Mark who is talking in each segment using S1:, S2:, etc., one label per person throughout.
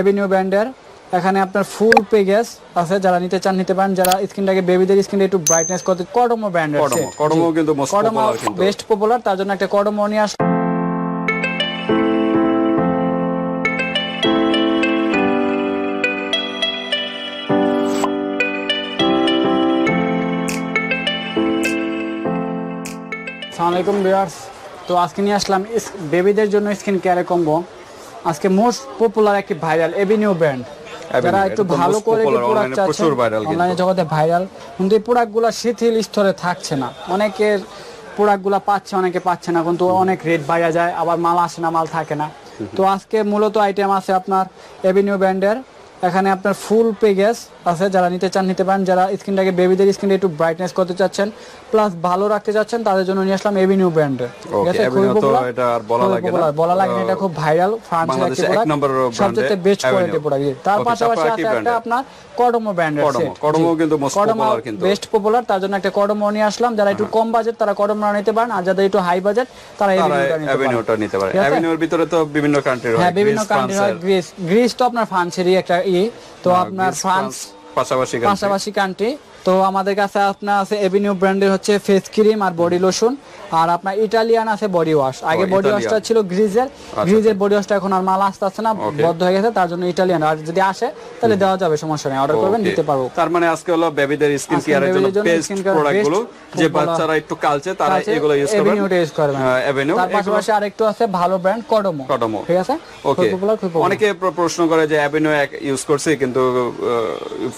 S1: Avenue ব্র্যান্ডের এখানে আপনার ফুল পেগেস আছে যারা নিতে চান নিতে পারেন যারা স্কিনটাকে বেবিদের স্কিনটা একটু ব্রাইটনেস করতে কডমো ব্র্যান্ডের
S2: কডমো কডমো কিন্তু মোস্ট
S1: কডমো
S2: পপুলার কিন্তু।
S1: বেস্ট পপুলার তার জন্য একটা কডমো নিয়ে আস আসসালামু আলাইকুম ভিউয়ার্স। তো আজকে নিয়ে আসলাম বেবিদের জন্য স্কিন কেয়ারে কম্বো আজকে মোস্ট পপুলার একটি ভাইরাল এভিনিউ ব্র্যান্ড যারা একটু ভালো
S2: করে
S1: কোয়ালিটির প্রোডাক্ট চাচ্ছেন। অনলাইনে জগতে ভাইরাল কিন্তু এই প্রোডাক্টগুলো শিথিল স্তরে থাকছে না। অনেকের প্রোডাক্টগুলো পাচ্ছে অনেকে পাচ্ছে না। কিন্তু অনেক রেট বাইরে যায় আবার মাল আসে না মাল থাকে না। তো আজকে মূলত আইটেম আছে আপনার এভিনিউ ব্র্যান্ডের এখানে আপনার ফুল পেগেস আছে যারা নিতে চান নিতে পারেন। যারা স্কিনটাকে বেবিদের স্কিনটা একটু ব্রাইটনেস করতে চাচ্ছেন প্লাস ভালো রাখতে চাচ্ছেন তাদের জন্য নিয়ে আসলাম এভিনিউ
S2: এটা আর বলা লাগে না।
S1: বলা লাগে এটা খুব ভাইরাল ফ্রান্সের একটি প্রোডাক্ট সবচেয়ে বেস্ট কোয়ালিটি প্রোডাক্ট তার পাশাপাশি আছে একটা আপনার কডমো ব্র্যান্ডের
S2: Kodomo, Kodomo কিন্তু কিন্তু।
S1: বেস্ট পপুলার তার জন্য একটা কডমো নিয়ে আসলাম। যারা একটু কম বাজেট তারা কডমো নিতে পারেন। আর যাদের একটু হাই বাজেট তারা এভিনিউটা নিতে পারেন। আছে?
S2: অ্যাভিনিউর ভিতরে তো বিভিন্ন কান্ট্রির
S1: হ্যাঁ
S2: হয়
S1: বিভিন্ন কান্ট্রি হয় গ্রিস গ্রিস তো আপনার ফ্রান্সেরই একটা ই তো আপনার ফ্রান্স
S2: পাশাপাশি।
S1: পাশাপাশি কান্ট্রি তো আমাদের কাছে আপনার আছে এভিনিউ ব্র্যান্ডের হচ্ছে ফেস ক্রিম আর বডি লোশন আর আপনার ইটালিয়ান আছে বডি ওয়াশ আগে বডি ওয়াশটা ছিল গ্রিজের গ্রিজের বডি ওয়াশটা এখন আর মাল আসতে আসছে না. বদ্ধ হয়ে গেছে তার জন্য ইটালিয়ান আর যদি আসে তাহলে দেওয়া যাবে সমস্যা নেই। অর্ডার করবেন দিতে পারব।
S2: তার মানে আজকে হলো বেবিদের স্কিন কেয়ারের জন্য বেস্ট
S1: skin care
S2: প্রোডাক্টগুলো
S1: best
S2: যে বাচ্চারা একটু কালচে তারা এগুলো ইউজ করবেন।
S1: এভিনিউটা ইউজ করবেন।
S2: অ্যাভিনিউ
S1: তার পাশাপাশি আরেকটু আছে ভালো ব্র্যান্ড কডমো
S2: Kodomo।
S1: ঠিক আছে?
S2: ওকে। অনেকে প্রশ্ন করে যে অ্যাভিনিউ ইউজ করছে কিন্তু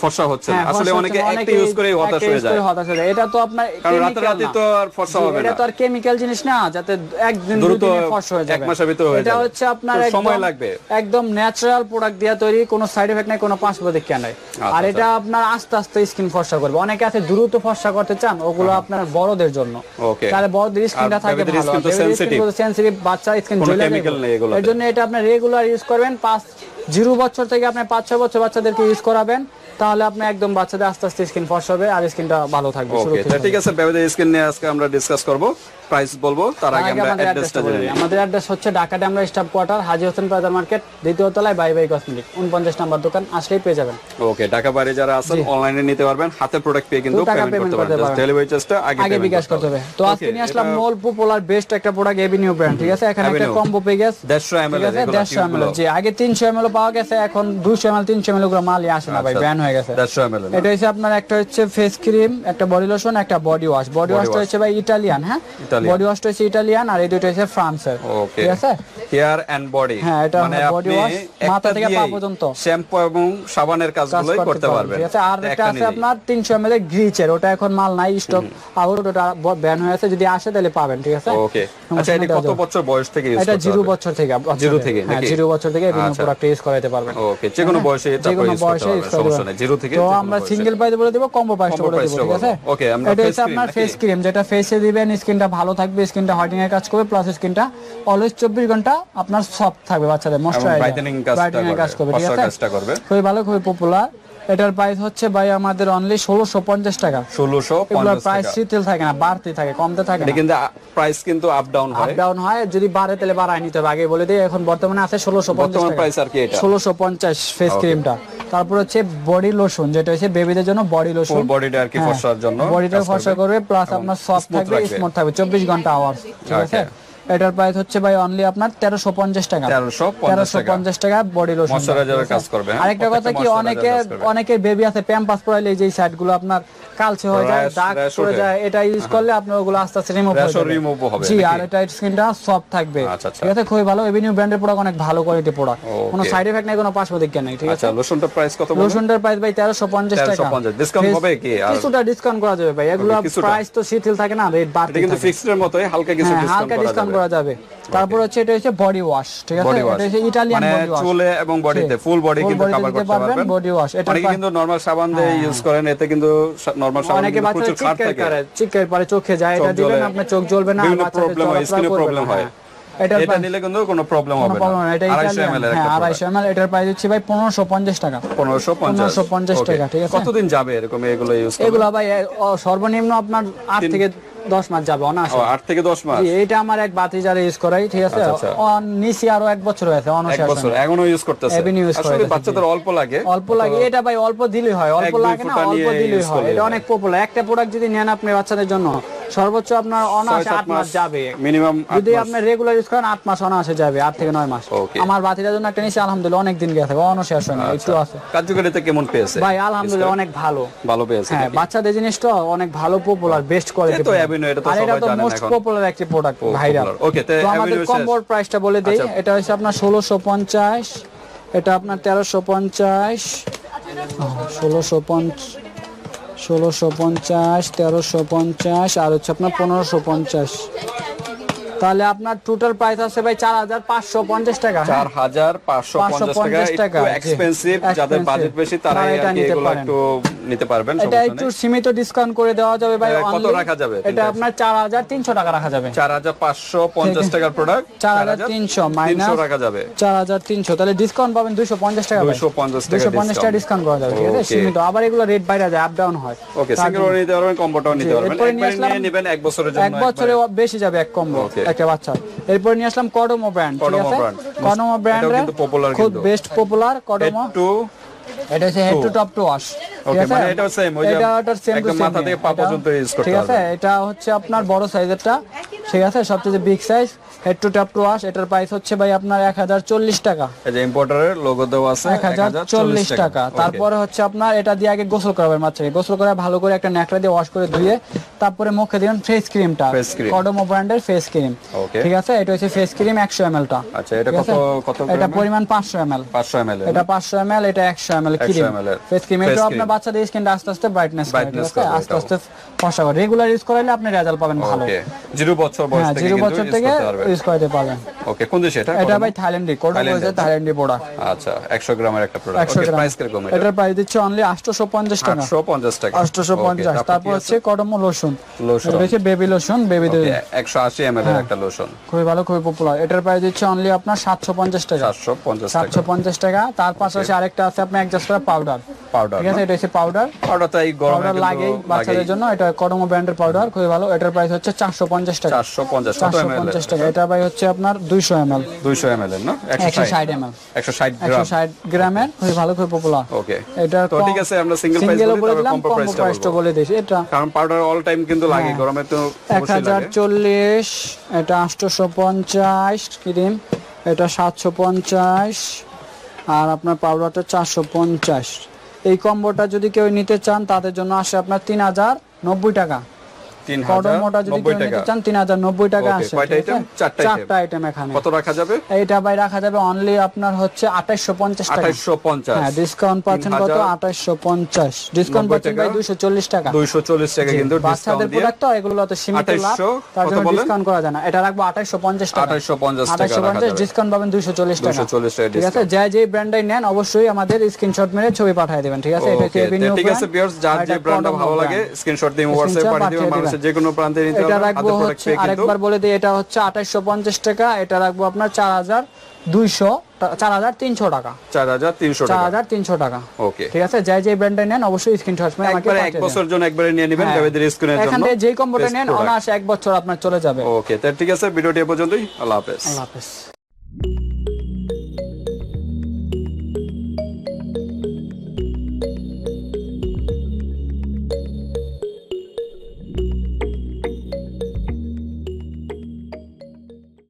S2: ফর্সা হচ্ছে না।
S1: হ্যাঁ,
S2: আসলে অনেকে একটা ইউজ করে হতাশ হয়ে যায়।
S1: হতাশ হয়ে যায়। এটা তো আপনার
S2: কারণ রাতারাতি তো আর
S1: এটা তো আর কেমিক্যাল জিনিস না যাতে একদিন
S2: দ্রুত
S1: দুদিনে ফর্সা হয়ে যাবে।
S2: এক মাসের ভিতরে হয়ে
S1: এটা হচ্ছে আপনার
S2: সময় লাগবে।
S1: একদম ন্যাচারাল প্রোডাক্ট দিয়ে তৈরি কোনো সাইড এফেক্ট নাই কোনো পাঁচ প্রতিক্রিয়া নাই। আর
S2: আচ্ছা।
S1: এটা আপনার আস্তে আস্তে স্কিন ফর্সা করবে। অনেকে আছে দ্রুত ফর্সা করতে চান ওগুলো আপনার বড়দের জন্য। তাহলে বড়দের স্কিনটা থাকে ভালো। সেনসিটিভ বাচ্চা স্কিন জ্বলে। এর জন্য এটা আপনি রেগুলার ইউজ করবেন। পাঁচ জিরো বছর থেকে আপনি পাঁচ ছয় বছর বাচ্চাদেরকে ইউজ করাবেন। তাহলে আপনি একদম বাচ্চাদের আস্তে আস্তে স্কিন ফর্স হবে আর স্কিনটা ভালো থাকবে
S2: ওকে ঠিক আছে বেবিদের স্কিন নিয়ে আজকে আমরা ডিসকাস করব প্রাইস বলব তার আগে আমরা অ্যাড্রেসটা জেনে নিই।
S1: আমাদের অ্যাড্রেস হচ্ছে Dhaka Demra staff quarter Haji Hossain plaza market দ্বিতীয় তলায় বাই বাই কসমেটিক উনপঞ্চাশ নাম্বার দোকান আসলেই পেয়ে যাবেন।
S2: ওকে ঢাকা বাইরে যারা আছেন অনলাইনে নিতে পারবেন হাতে প্রোডাক্ট পেয়ে কিন্তু পেমেন্ট করতে পারবেন ডেলিভারি চার্জটা আগে
S1: আগে বিকাশ করতে হবে। তো আজকে নিয়ে আসলাম মোল পপুলার বেস্ট একটা প্রোডাক্ট এভিনিউ ব্র্যান্ড ঠিক আছে? এখানে একটা কম্বো পেয়ে গেছে।
S2: 150 ml
S1: ঠিক আছে?
S2: এগুলো,
S1: দেড়শো এমএল
S2: টিউবগুলো।
S1: জি আগে তিনশো এমএল পাওয়া গেছে এখন দুশো এমএল তিনশো এমএলগুলো মালই আসে না ভাই
S2: আচ্ছা।
S1: ব্যান হয়ে গেছে।
S2: 150 ml
S1: এটা হচ্ছে আপনার একটা হচ্ছে ফেস ক্রিম একটা বডি লোশন একটা বডি ওয়াশ বডি ওয়াশটা হচ্ছে ভাই ইটালিয়ান হ্যাঁ? বডি ওয়াশটা হচ্ছে ইটালিয়ান আর এই দুটো হচ্ছে ফ্রান্সের ঠিক আছে?
S2: হেয়ার এন্ড বডি
S1: হ্যাঁ, এটা
S2: মানে
S1: body
S2: আপনি
S1: মাথা থেকে পা পর্যন্ত।
S2: শ্যাম্পু এবং সাবানের কাজগুলোই করতে পারবেন।
S1: ঠিক আছে? আর একটা আছে আপনার তিনশো এমএল এর গ্রিচের ওটা এখন মাল নাই স্টক আবার ওটা ব্যান হয়ে আছে যদি আসে তাহলে পাবেন ঠিক আছে?
S2: ওকে আচ্ছা এটা কত বছর বয়স থেকে ইউজ
S1: এটা
S2: করতে
S1: জিরো বছর থেকে
S2: জিরো থেকে
S1: হ্যাঁ
S2: নাকি?
S1: জিরো বছর থেকে বিভিন্ন। প্রোডাক্ট ইউজ করাতে পারবেন।
S2: ওকে যে কোনো বয়সে
S1: যে কোনো
S2: ইউজ করতে
S1: বয়সে
S2: পারবেন সমস্যা নেই। জিরো থেকে
S1: তো আমরা সিঙ্গেল প্রাইস বলে দেব কম্বো প্রাইসটা বলে দেব ঠিক আছে?
S2: ওকে আমরা
S1: এটা হচ্ছে আপনার? ফেস ক্রিম যেটা ফেসে দিবেন স্কিনটা ভালো থাকবে স্কিনটা হোয়াইটিং এর কাজ করবে প্লাস স্কিনটা অলওয়েজ চব্বিশ ঘণ্টা আপনার সফট থাকবে বাচ্চাদের ময়শ্চারাইজার ব্রাইটেনিং কাজ
S2: করবে,
S1: ঠিক আছে?
S2: কাজটা করবে।
S1: খুবই ভালো খুবই পপুলার এটার প্রাইস হচ্ছে ভাই আমাদের অনলি ষোলোশো পঞ্চাশ টাকা।
S2: ষোলোশো
S1: প্রাইস শীতল থাকে না বাড়তে থাকে কমতে থাকে না।
S2: কিন্তু প্রাইস কিন্তু আপ ডাউন
S1: আপ ডাউন হয় যদি বাড়ে তাহলে বাড়ায় নিতে হবে। আগে বলে দিই এখন বর্তমানে আছে ষোলোশো পঞ্চাশ
S2: price আর কি এটা?
S1: ষোলোশো পঞ্চাশ ফেস ক্রিমটা তারপর হচ্ছে বডি লোশন যেটা হচ্ছে বেবিদের জন্য বডি লোশন
S2: বডিটা আর কি ফর্সার জন্য
S1: বডিটা ফর্সা
S2: করবে।
S1: প্লাস আপনার সফট থাকবে স্মুথ থাকবে চব্বিশ ঘণ্টা আওয়ার্স ঠিক আছে. এটার প্রাইস হচ্ছে ভাই অনলি আপনার তেরোশো পঞ্চাশ টাকা।
S2: 1350 টাকা।
S1: বডি লোশন
S2: Moisturizer-এর কাজ করবে, হ্যাঁ?
S1: আরেকটা কথা কি অনেকে। অনেকের বেবি আছে প্যাম্পাস পরাইলে এই যে সাইডগুলো আপনার কালচে হয়ে যায় দাগ পড়ে যায় এটা ইউজ করলে আপনার ওগুলো আস্তে আস্তে রিমুভ
S2: ও remove হবে
S1: জি আর এটা স্কিনটা সফট থাকবে।
S2: আচ্ছা, আচ্ছা।
S1: ঠিক আছে? খুবই ভালো। এভিনিউ ব্র্যান্ডের প্রোডাক্ট অনেক ভালো কোয়ালিটি প্রোডাক্ট কোনো সাইড এফেক্ট নেই কোনো পার্শ্ব প্রতিক্রিয়া নেই ঠিক আছে?
S2: আচ্ছা লোশনটা প্রাইস কত
S1: লোশনটার প্রাইস ভাই তেরোশো পঞ্চাশ টাকা।
S2: 1350 Discount হবে কি? আর-
S1: কিছুটা ডিসকাউন্ট করা যাবে ভাই। এগুলো প্রাইস তো শিথিল থাকে না রেট বাড়তে
S2: কিন্তু ফিক্সড এর মতোই হালকা কিছু
S1: হ্যাঁ
S2: ডিসকাউন্ট
S1: হালকা
S2: করা
S1: ডিসকাউন্ট করা যাবে। তারপর হচ্ছে এটা হচ্ছে বডি ওয়াশ ঠিক আছে? এটা হচ্ছে ইটালিয়ান
S2: মানে
S1: বডি ওয়াশ
S2: চুলে এবং বডিতে ফুল বডি কিন্তু কভার করতে পারবেন
S1: বডি ওয়াশ এটা
S2: অনেকে কিন্তু নরমাল সাবান দিয়ে ইউজ করেন এতে কিন্তু নরমাল সাবান
S1: অনেকে
S2: বাচ্চা
S1: চিকের করে চিকের পরে চোখে যায়। এটা
S2: চোখ
S1: দিবেন আপনার চোখ জ্বলবে না বাচ্চাদের
S2: প্রবলেম হয়, স্কিনে
S1: না,
S2: হয়। এটা নিলে কিন্তু কোনো প্রবলেম হবে না।
S1: না। এটা
S2: আড়াইশো
S1: ইটালিয়ান
S2: এমএল এর
S1: হ্যাঁ
S2: একটা
S1: আড়াইশো এটার প্রাইস হচ্ছে ভাই পনেরোশো পঞ্চাশ টাকা।
S2: পনেরোশো পঞ্চাশ।
S1: 1550 টাকা, ঠিক আছে?
S2: কতদিন যাবে এরকম এগুলো ইউজ
S1: এগুলো ভাই সর্বনিম্ন আপনার থেকে দশ মাস যাবে অনায়াসে।
S2: আট থেকে দশ মাস?
S1: জি, এইটা আমার এক বাতি যারা ইউজ করাই ঠিক আছে?
S2: আচ্ছা, আচ্ছা।
S1: অন নিচে আরও এক বছর হয়েছে
S2: বছর এখনও ইউজ করতেছে। বাচ্চাদের অল্প লাগে।
S1: অল্প লাগে এটা ভাই অল্প দিলেই হয় অল্প লাগে না অল্প দিলেই হয়। এটা অনেক পপুলার একটা প্রোডাক্ট যদি নেন আপনি বাচ্চাদের জন্য সর্বোচ্চ আপনার অনায়াসে আট মাস যাবে।
S2: মিনিমাম
S1: যদি আপনি রেগুলার ইউজ করেন আট মাস অনায়াসে যাবে আট থেকে নয় মাস. আমার বাতিটার জন্য একটা নিচে আলহামদুলিল্লাহ অনেক দিন গেছে অনশেষ হয় না একটু আছে।
S2: কার্যকারিতা কেমন পেয়েছে?
S1: ভাই আলহামদুলিল্লাহ অনেক ভালো।
S2: ভালো পেয়েছে
S1: হ্যাঁ বাচ্চাদের জিনিসটা অনেক ভালো পপুলার বেস্ট কোয়ালিটি
S2: তো Avenue, এটা তো সবাই
S1: তো
S2: জানেন
S1: মোস্ট পপুলার একটি প্রোডাক্ট ভাইরাল
S2: ওকে তো
S1: আমাদের কম্বোর প্রাইসটা বলে দেই।
S2: আচ্ছা।
S1: এটা হচ্ছে আপনার ষোলোশো পঞ্চাশ এটা আপনার তেরোশো পঞ্চাশ ষোলোশো পঞ্চাশ তেরোশো পঞ্চাশ আর হচ্ছে আপনার পনেরোশো পঞ্চাশ তাহলে আপনার টোটাল প্রাইস আছে ভাই চার হাজার পাঁচশো পঞ্চাশ টাকা?
S2: চার হাজার পাঁচশো পঞ্চাশ টাকা
S1: 550 টাকা,
S2: একটু
S1: জি।
S2: এক্সপেন্সিভ যাদের বাজেট বেশি তারা
S1: এটা নিতে পারেন
S2: পারেন। নিতে পারবেন
S1: এটা একটু সীমিত ডিসকাউন্ট করে দেওয়া যাবে ভাই
S2: কত রাখা যাবে?
S1: এটা আপনার চার হাজার তিনশো টাকা রাখা যাবে।
S2: চার হাজার পাঁচশো পঞ্চাশ টাকার প্রোডাক্ট
S1: চার হাজার তিনশো মাইনাস
S2: রাখা যাবে।
S1: চার হাজার তিনশো তাহলে ডিসকাউন্ট পাবেন দুইশো পঞ্চাশ টাকা
S2: 250 টাকা
S1: দুশো পঞ্চাশ টাকা ডিসকাউন্ট করা যাবে ঠিক আছে? সীমিত আবার এগুলো রেট বাইরে যায় আপ ডাউন হয়।
S2: ওকে সিঙ্গেল নিতে পারবেন কম্বোটাও নিতে পারবেন। একবারে নেবেন এক বছরের জন্য
S1: এক বছরে বেশি যাবে এক কম্বো. একটা বাচ্চা। এরপর নিয়ে আসলাম কডোমো ব্র্যান্ড ঠিক আছে. কডোমো
S2: কিন্তু
S1: খুব বেস্ট পপুলার কডোমো এটা হচ্ছে head to top to wash
S2: Okay, মানে এটাও ওই যে
S1: এটা সেম
S2: মাথা থেকে পা পর্যন্ত ইউজ করতে
S1: ঠিক আছে? এটা হচ্ছে আপনার বড় সাইজেরটা ঠিক আছে সবচেয়ে big size head to top to wash এটার প্রাইস হচ্ছে ভাই আপনার এক হাজার চল্লিশ টাকা।
S2: এই যে ইম্পোর্টারের লোগো দেওয়া আছে
S1: এক হাজার চল্লিশ টাকা। তারপরে হচ্ছে আপনার এটা দিয়ে আগে গোসল করাবেন বাচ্চাকে গোসল করে ভালো করে একটা ন্যাকড়া দিয়ে ওয়াশ করে ধুয়ে তারপরে মুখে দিবেন ফেস ক্রিমটা. কডোমো ব্র্যান্ডের ফেস ক্রিম. ঠিক আছে? এটা হচ্ছে ফেস ক্রিম একশো এম টা
S2: আচ্ছা, এটা কত- কত
S1: এটা পরিমাণ পাঁচশো এম
S2: পাঁচশো এম এল
S1: এটা পাঁচশো এম এল এটা একশো M L
S2: 100
S1: cream face cream এটা আপনার বাচ্চাদের স্কিনটা আস্তে আস্তে ব্রাইটনেস আস্তে। আস্তে ফসা করে। রেগুলার ইউজ করাইলে আপনি রেজাল্ট পাবেন ভালো।
S2: ওকে জিরো বছর বয়স
S1: হ্যাঁ
S2: থেকে
S1: জিরো
S2: কিন্তু
S1: বছর থেকে ইউজ করতে পারবেন।
S2: ওকে কোন দেশে? এটা
S1: এটা ভাই থাইল্যান্ডি কোড
S2: Thailand
S1: বলছে
S2: এর।
S1: থাইল্যান্ডি প্রোডাক্ট
S2: আচ্ছা একশো গ্রামের একটা প্রোডাক্ট ওকে প্রাইস কীরকম এটা?
S1: এটার প্রাইস দিচ্ছে অনলি আটশোশো পঞ্চাশ টাকা।
S2: আটশো পঞ্চাশ টাকা।
S1: আটশোশো
S2: Okay,
S1: পঞ্চাশ তারপর হচ্ছে
S2: আছে?
S1: কডমো লোশন
S2: লোশন
S1: এটা হচ্ছে বেবি লোশন বেবিদের
S2: Okay, একশো আশি এম
S1: হ্যাঁ।
S2: এর একটা লোশন
S1: খুবই ভালো খুবই পপুলার এটার প্রাইস দিচ্ছে অনলি আপনার সাতশো পঞ্চাশ টাকা।
S2: চারশো পঞ্চাশ টাকা।
S1: সাতশো পঞ্চাশ টাকা। তার পাশাপাশি আরেকটা আছে আপনি অ্যাডজাস্ট করা পাউডার
S2: পাউডার
S1: ঠিক আছে এটা হচ্ছে পাউডার
S2: পাউডার তো এই গরমে
S1: লাগেই বাচ্চাদের জন্য। এটা কডমো ব্র্যান্ডের পাউডার খুবই ভালো। এটার প্রাইস হচ্ছে চারশো পঞ্চাশ টাকা।
S2: চারশো পঞ্চাশ কত
S1: চারশো
S2: এম
S1: পঞ্চাশ টাকা। এটা ভাই হচ্ছে আপনার দুইশো এম এল
S2: দুইশো এম এর না?
S1: একশো
S2: একশো
S1: ষাট এম এল
S2: একশো ষাট
S1: একশো
S2: গ্রাম
S1: ষাট গ্রামের খুবই ভালো খুবই পপুলার
S2: ওকে
S1: এটা
S2: তো ঠিক আছে আমরা সিঙ্গেল প্রাইস বলে
S1: দিলাম
S2: প্রাইসটা
S1: বলে দিয়েছি। এটা
S2: কারণ পাউডার অল টাইম কিন্তু লাগে
S1: হ্যাঁ।
S2: গরমে তো
S1: এক
S2: অবশ্যই
S1: হাজার
S2: লাগে
S1: চল্লিশ এটা আটশোশো পঞ্চাশ ক্রিম এটা সাতশো পঞ্চাশ আর আপনার পাউডারটা চারশো পঞ্চাশ। এই কম্বোটা যদি কেউ নিতে চান তাদের জন্য আসে আপনার তিন হাজার নব্বই টাকা।
S2: তিন হাজার
S1: যদি কেউ নিতে চান তিন হাজার নব্বই টাকা আসে।
S2: কয়টা
S1: ঠিক
S2: item?
S1: আছে?
S2: চারটা
S1: আইটেম এখানে।
S2: কত রাখা যাবে?
S1: এইটা ভাই রাখা যাবে অনলি আপনার হচ্ছে আঠাইশশো পঞ্চাশ টাকা।
S2: পঞ্চাশ।
S1: হ্যাঁ ডিসকাউন্ট পাচ্ছেন কত? আঠাইশশো পঞ্চাশ। ডিসকাউন্ট পাচ্ছেন ভাই দুইশো চল্লিশ টাকা।
S2: দুইশো চল্লিশ টাকা কিন্তু
S1: বাচ্চাদের প্রোডাক্ট তো এগুলো তো সীমিত লাভ। তার জন্য ডিসকাউন্ট করা যায় না। এটা রাখব আঠাইশো পঞ্চাশ টাকা।
S2: আঠাইশো পঞ্চাশ টাকা
S1: পঞ্চাশ ডিসকাউন্ট পাবেন দুইশো চল্লিশ টাকা। ঠিক আছে? যে যে ব্র্যান্ডাই নেন অবশ্যই আমাদের স্ক্রিনশট মেরে ছবি পাঠিয়ে দেবেন। ঠিক আছে? এটা
S2: ঠিক আছে ভিউয়ার্স যার যে ব্র্যান্ডটা ভালো লাগে স্ক্রিনশট দিয়ে হোয়াটসঅ্যাপ পাঠিয়ে দিবেন।
S1: পাঠিয়ে
S2: যে কোনো প্রান্তে নিতে
S1: এটা রাখব হচ্ছে আরেকবার বলে দিই এটা হচ্ছে আঠাইশো পঞ্চাশ টাকা এটা রাখব আপনার চার হাজার দুইশো চার হাজার তিনশো টাকা।
S2: টাকা। ওকে।
S1: ঠিক আছে যে যে নেন অবশ্যই স্ক্রিনশট মেরে আমাকে
S2: একবারে এক বছর জন্য একবারে নিয়ে নেবেন
S1: হ্যাঁ।
S2: বেবিদের স্ক্রিনের
S1: এখান থেকে যেই কম্বোটা নেন. অনায়াসে এক বছর আপনার চলে যাবে।
S2: ওকে তো ঠিক আছে ভিডিওটি এ পর্যন্তই আল্লাহ হাফেজ।
S1: আল্লাহ হাফেজ।